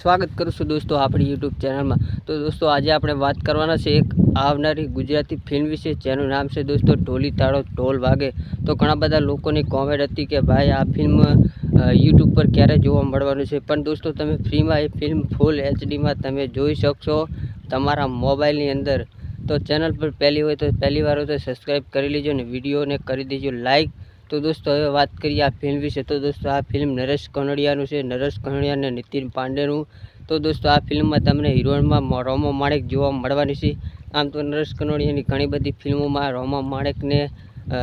સ્વાગત કરું છું દોસ્તો આપણી યુટ્યુબ ચેનલમાં તો દોસ્તો આજે આપણે વાત કરવાના છે એક આવનારી ગુજરાતી ફિલ્મ વિશે, જેનું નામ છે દોસ્તો ઢોલી તાળો ઢોલ વાગે. તો ઘણા બધા લોકોની કોમેન્ટ હતી કે ભાઈ આ ફિલ્મ યુટ્યુબ પર ક્યારે જોવા મળવાનું છે? પણ દોસ્તો તમે ફ્રીમાં એ ફિલ્મ ફૂલ એચડીમાં તમે જોઈ શકશો તમારા મોબાઈલની અંદર. તો ચેનલ પર પહેલી હોય તો પહેલી વાર હોય તો સબસ્ક્રાઈબ કરી લેજો અને વિડીયોને કરી દેજો લાઈક તો દોસ્તો, હવે વાત કરીએ આ ફિલ્મ વિશે. તો દોસ્તો, આ ફિલ્મ નરેશ કનોડિયાનું છે. નરેશ કનોડિયા અને નીતિન પાંડેનું. તો દોસ્તો, આ ફિલ્મમાં તમને હિરોઈનમાં રોમો માણેક જોવા મળવાની છે. આમ તો નરેશ કનોડિયાની ઘણી બધી ફિલ્મોમાં રોમા માણેકને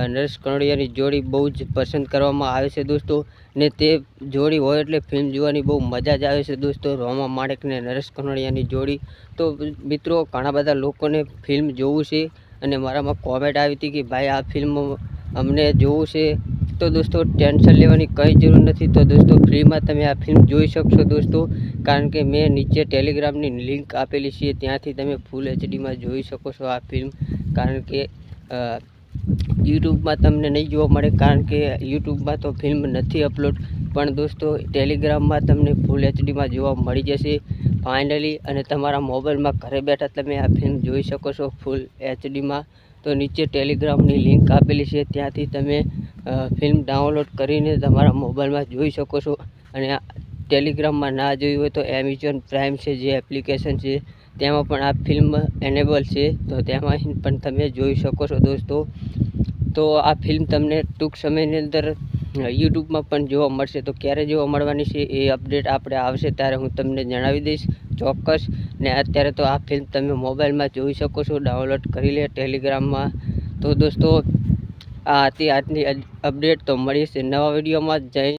નરેશ કનોડિયાની જોડી બહુ જ પસંદ કરવામાં આવે છે દોસ્તો. ને તે જોડી હોય એટલે ફિલ્મ જોવાની બહુ મજા જ આવે છે દોસ્તો, રોમા માણેક ને નરેશ કનોડિયાની જોડી. તો મિત્રો, ઘણા બધા લોકોને ફિલ્મ જોવું છે. અને મારામાં કોમેન્ટ આવી હતી કે, ભાઈ, આ ફિલ્મ અમને જોવું છે. તો દોસ્તો, ટેન્શન લેવાની કંઈ જરૂર નથી. તો દોસ્તો, ફ્રીમાં તમે આ ફિલ્મ જોઈ શકશો દોસ્તો. કારણ કે મેં નીચે ટેલિગ્રામની લિંક આપેલી છે. ત્યાંથી તમે ફૂલ એચડીમાં જોઈ શકો છો આ ફિલ્મ. કારણ કે યુટ્યુબમાં તમને નહીં જોવા મળે. કારણ કે યુટ્યુબમાં તો ફિલ્મ નથી અપલોડ. પણ દોસ્તો, ટેલિગ્રામમાં તમને ફૂલ એચડીમાં જોવા મળી જશે. ફાઇનલી, અને તમારા મોબાઈલમાં ઘરે બેઠા તમે આ ફિલ્મ જોઈ શકો છો ફૂલ એચડીમાં. તો નીચે ટેલિગ્રામની લિંક આપેલી છે. ત્યાંથી તમે ફિલ્મ ડાઉનલોડ કરીને તમારા મોબાઈલમાં જોઈ શકો છો. અને ટેલિગ્રામમાં ના જોઈ હોય તો એમેઝોન પ્રાઇમ છે, જે એપ્લિકેશન છે, તેમાં પણ આ ફિલ્મ એનેબલ છે. તો તેમાં પણ તમે જોઈ શકો છો દોસ્તો. તો આ ફિલ્મ તમને ટૂંક સમયની અંદર યુટ્યુબમાં પણ જોવા મળશે. તો ક્યારે જોવા મળવાની છે એ અપડેટ આપણે આવશે ત્યારે હું તમને જણાવી દઈશ ચોક્કસ. ને અત્યારે તો આ ફિલ્મ તમે મોબાઈલમાં જોઈ શકો છો, ડાઉનલોડ કરી લે ટેલિગ્રામમાં. તો દોસ્તો, આ હતી આજની અપડેટ. તો મળીશ નવા વિડીયોમાં. જય